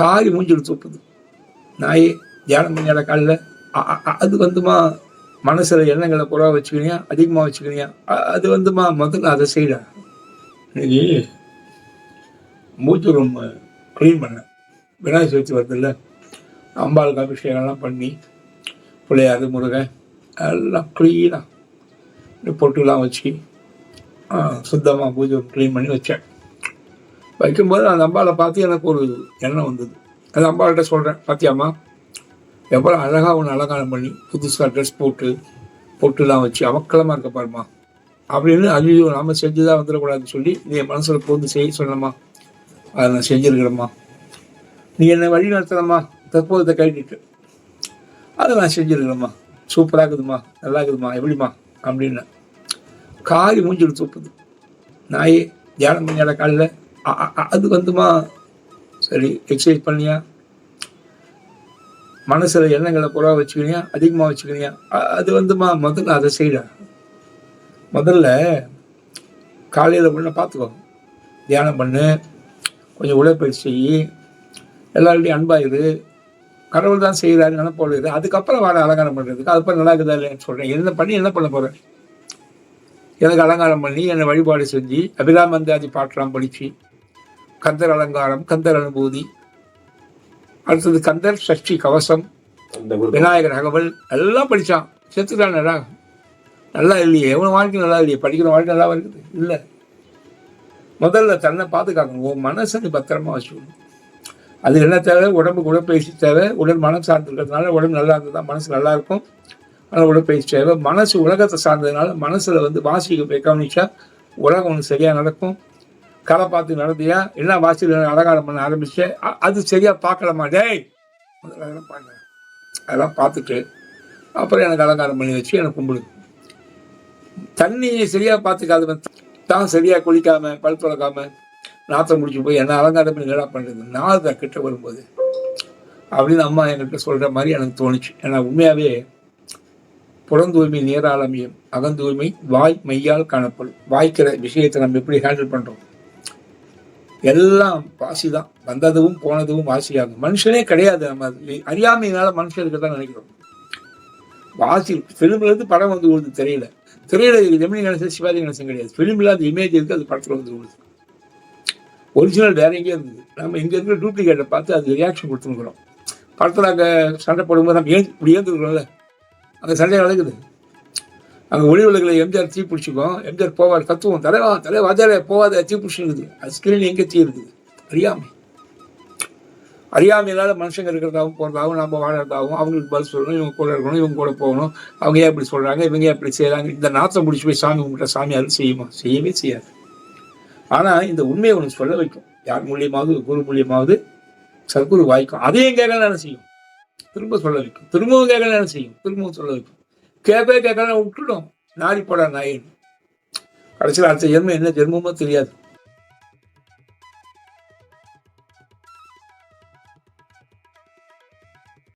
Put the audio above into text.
காரி மூஞ்சில் தூப்புது நாயே தியானம் பண்ணியாட காலில். அது வந்துமா மனசில் எண்ணங்களை குறைவா வச்சுக்கினியா அதிகமாக வச்சுக்கினியா? அது வந்துமா முதல்ல அதை செய்யல இன்னைக்கு மூச்சு ரூம் க்ளீன் பண்ணேன். விநாயகர் சதுர்த்தி வருதுல்ல. அம்பாளுக்கு அபிஷேகம்லாம் பண்ணி பிள்ளையாரு முருகன் எல்லாம் க்ளீனாக பொட்டுலாம் வச்சு சுத்தமாக பூஜை க்ளீன் பண்ணி வச்சேன். வைக்கும்போது அந்த அம்பாவை பார்த்து எனக்கு ஒரு எண்ணம் வந்தது. அந்த அம்பாள்கிட்ட சொல்கிறேன் பாத்தியாம்மா எவ்வளோ அழகாக ஒன்று அலங்காரம் பண்ணி புதுசாக ட்ரெஸ் போட்டு பொட்டுலாம் வச்சு அவக்கலமாக இருக்க பாருமா அப்படின்னு ஐயோ நாம செஞ்சுதான் வந்துடக்கூடாதுன்னு சொல்லி நீ என் மனசில் போந்து செய்ய சொன்னம்மா அதை நான் செஞ்சுருக்கிறேம்மா. நீ என்னை வழி நடத்துறம்மா தற்போதத்தை கட்டிட்டு அதை நான் செஞ்சுருக்கிறேம்மா. சூப்பராக இருக்குதும்மா நல்லா இருக்குதும்மா எப்படிம்மா? அப்படின்னு. காரி மூஞ்சில் தூக்குது. நாயே தியானம் பண்ணியாட காலில் அது வந்துமா? சரி எக்ஸசைஸ் பண்ணியா? மனசில் எண்ணங்களை குறைவா வச்சுக்கினியா? அதிகமாக வச்சுக்கினியா? அது வந்துமா முதல்ல அதை செய்யல முதல்ல காலையில் பண்ண பார்த்துக்கோ. தியானம் பண்ணு. கொஞ்சம் உடற்பயிற்சி செய். எல்லாருடையும் அன்பாயுது கடவுள் தான் செய்கிறாரு நினைப்போடு இது அதுக்கப்புறம் வர அலங்காரம் பண்ணுறதுக்கு அதுக்கப்புறம் நல்லா இருக்குதா இல்லைன்னு சொல்கிறேன் என்ன பண்ணி என்ன பண்ண போகிறேன் எனக்கு அலங்காரம் பண்ணி என்னை வழிபாடு செஞ்சு அபிராமந்தாதி பாட்டெல்லாம் படித்து கந்தர் அலங்காரம் கந்தர் அனுபூதி. அடுத்தது கந்தர் சஷ்டி கவசம் விநாயகர் அகவல் எல்லாம் படித்தான் செத்துட்டானடா நல்லா. இல்லையே. எவன் வாழ்க்கை நல்லா இல்லையே. படிக்கிற வாழ்க்கை நல்லா இருக்குது. இல்லை. முதல்ல தன்னை பாதுகாக்கணும் உன் மனசை நீ பத்திரமா வச்சுக்கணும். அது என்ன தேவை? உடம்புக்கு உடற்பயிற்சி தேவை. உடல் மனம் சார்ந்திருக்கிறதுனால உடம்பு நல்லா இருந்ததுதான் மனசு நல்லா இருக்கும். அதனால் உடற்பயிற்சி தேவை. மனசு உலகத்தை சார்ந்ததுனால மனசுல வந்து வாசிக்க போய் கவனிச்சா உலகம் ஒன்று சரியா நடக்கும். களை பார்த்து நடந்தியா என்ன வாசல் அலங்காரம் பண்ண ஆரம்பிச்சு? அது சரியா பார்க்கலாமா டேய்! அதெல்லாம் பண்ண. அதெல்லாம் பார்த்துட்டு அப்புறம் எனக்கு அலங்காரம் பண்ணி வச்சு எனக்கு கும்பிடு. தண்ணியை சரியா பார்த்துக்காதவன் தான் சரியா குளிக்காம பல் துறக்காம நாத்தம் முடிச்சு போய் என்ன அலங்காரம் பண்ணி நல்லா பண்ணுறது நாள் கிட்ட வரும்போது அப்படின்னு அம்மா என்கிட்ட சொல்கிற மாதிரி எனக்கு தோணுச்சு. ஏன்னா உண்மையாகவே புறந்தூய்மை நேராளமியம் அகந்தூய்மை வாய் மையால் காணப்படும். வாய்க்கிற விஷயத்தை நம்ம எப்படி ஹேண்டில் பண்ணுறோம் எல்லாம் பாசி தான் வந்ததும் போனதும் வாசியாகும் மனுஷனே கிடையாது நம்ம. அறியாமையினால மனுஷன் இருக்க தான் நினைக்கிறோம். வாசி ஃபிலிம்ல இருந்து படம் வந்து ஓடுது தெரியல. திரையில ஜெமினி கணேசன் சிவாஜி கணேசன் கிடையாது. ஃபிலிம்ல அந்த இமேஜ் இருக்கு அது படத்துல வந்து ஓடுது ஒரிஜினல் வேற எங்கேயே இருந்தது. நம்ம இங்க இருக்கிற டூப்ளிகேட்டை பார்த்து அது ரியாக்ஷன் கொடுத்துருக்குறோம் படத்தில் அங்கே சண்டை போடும்போது நம்ம ஏன் இப்படி ஏந்துருக்குறோம்ல? அந்த சண்டை நடக்குது. அங்கே ஒளி விளக்குல எம்ஜிஆர் தீ பிடிச்சிக்கும். எம்ஜிஆர் போவார் கத்துவோம் தலைவா தலைவா தலை போவாத தீ பிடிச்சிருக்குது அது ஸ்கிரீன் எங்கே தீ இருக்குது? அறியாமை. அறியாமையினால மனுஷங்க இருக்கிறதாகவும் போகிறதாகவும் நம்ம வாழறதாகவும் அவங்களுக்கு பதில் சொல்லணும் இவங்க கூட இருக்கணும் இவங்க கூட போகணும். அவங்க ஏன் இப்படி சொல்கிறாங்க இவங்க ஏன் இப்படி செய்கிறாங்க இந்த நாத்தம் பிடிச்சி போய் சாமி கும்பிட்ட சாமி செய்யுமா? செய்யவே செய்யாது. ஆனால் இந்த உண்மையை ஒன்று சொல்ல வைக்கும். யார் மூலியமாவது குரு மூலியமாவது சர்க்குரு வாய்க்கும். அதையும் கேட்கலாம் என்ன செய்யும்? திரும்ப சொல்ல வைக்கும். திரும்பவும் கேட்கலாம் என்ன செய்யும்? திரும்பவும் சொல்ல வைக்கும். கேட்கவே கேட்கலாம் விட்டுடும். நாடி போடா நாயின் கடைசியில் அடுத்த ஜென்மம் என்ன? ஜென்மமோ தெரியாது.